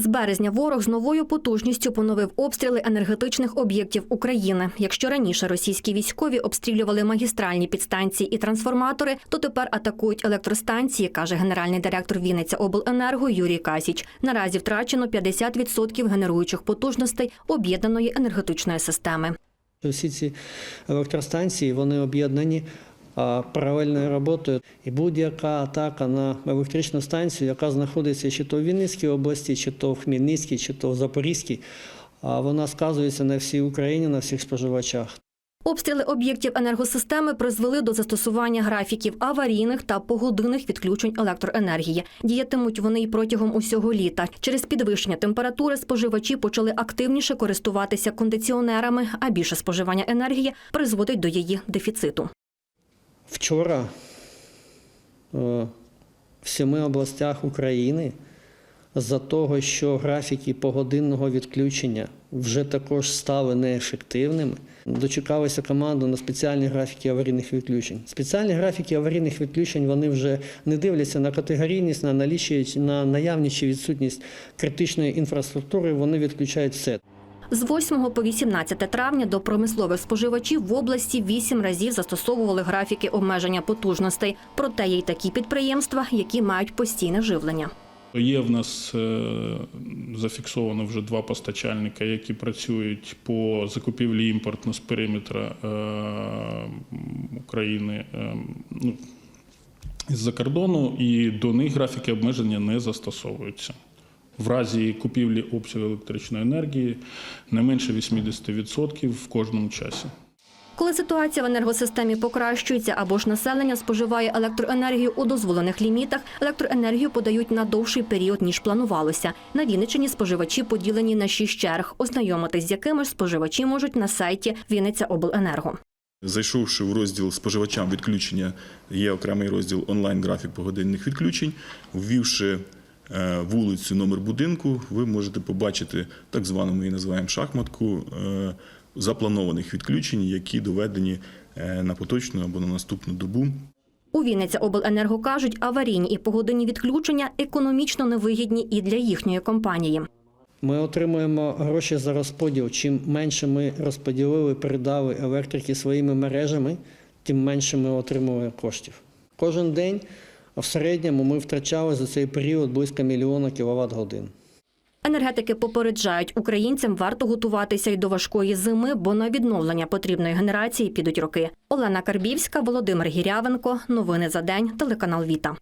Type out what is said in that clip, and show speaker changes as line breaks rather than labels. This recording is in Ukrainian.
З березня ворог з новою потужністю поновив обстріли енергетичних об'єктів України. Якщо раніше російські військові обстрілювали магістральні підстанції і трансформатори, то тепер атакують електростанції, каже генеральний директор Вінниця обленерго Юрій Касіч. Наразі втрачено 50% генеруючих потужностей об'єднаної енергетичної системи.
Всі ці електростанції вони об'єднані паралельною роботою. І будь-яка атака на електричну станцію, яка знаходиться чи то в Вінницькій області, чи то в Хмельницькій, чи то в Запорізькій, вона сказується на всій Україні, на всіх споживачах.
Обстріли об'єктів енергосистеми призвели до застосування графіків аварійних та погодинних відключень електроенергії. Діятимуть вони й протягом усього літа. Через підвищення температури споживачі почали активніше користуватися кондиціонерами, а більше споживання енергії призводить до її дефіциту.
Вчора е, в семи областях України за того, що графіки погодинного відключення вже також стали неефективними, дочекалися команду на спеціальні графіки аварійних відключень. Спеціальні графіки аварійних відключень вони вже не дивляться на категорійність, на налічі, на наявність чи відсутність критичної інфраструктури, вони відключають все.
З 8 по 18 травня до промислових споживачів в області вісім разів застосовували графіки обмеження потужностей. Проте є й такі підприємства, які мають постійне живлення.
Є в нас е, зафіксовано вже два постачальника, які працюють по закупівлі імпортно з периметра е, України е, ну, з-за кордону, і до них графіки обмеження не застосовуються. В разі купівлі обсягу електричної енергії не менше 80% в кожному часі.
Коли ситуація в енергосистемі покращується або ж населення споживає електроенергію у дозволених лімітах, електроенергію подають на довший період ніж планувалося. На Вінниччині споживачі поділені на шість черг. Ознайомитись з якими ж споживачі можуть на сайті Вінниця Обленерго.
Зайшовши в розділ споживачам відключення, є окремий розділ онлайн-графік погодинних відключень. Ввівши вулицю, номер будинку, ви можете побачити так звану, ми її називаємо шахматку е, запланованих відключень, які доведені е, на поточну або на наступну добу.
У Вінниця Обленерго кажуть, аварійні і погодинні відключення економічно невигідні і для їхньої компанії.
Ми отримуємо гроші за розподіл. Чим менше ми розподілили, передали електрики своїми мережами, тим менше ми отримуємо коштів. Кожен день в середньому ми втрачали за цей період близько мільйона кіловат годин.
Енергетики попереджають, українцям варто готуватися й до важкої зими, бо на відновлення потрібної генерації підуть роки. Олена Карбівська, Володимир Гірявенко. Новини за день. Телеканал Віта.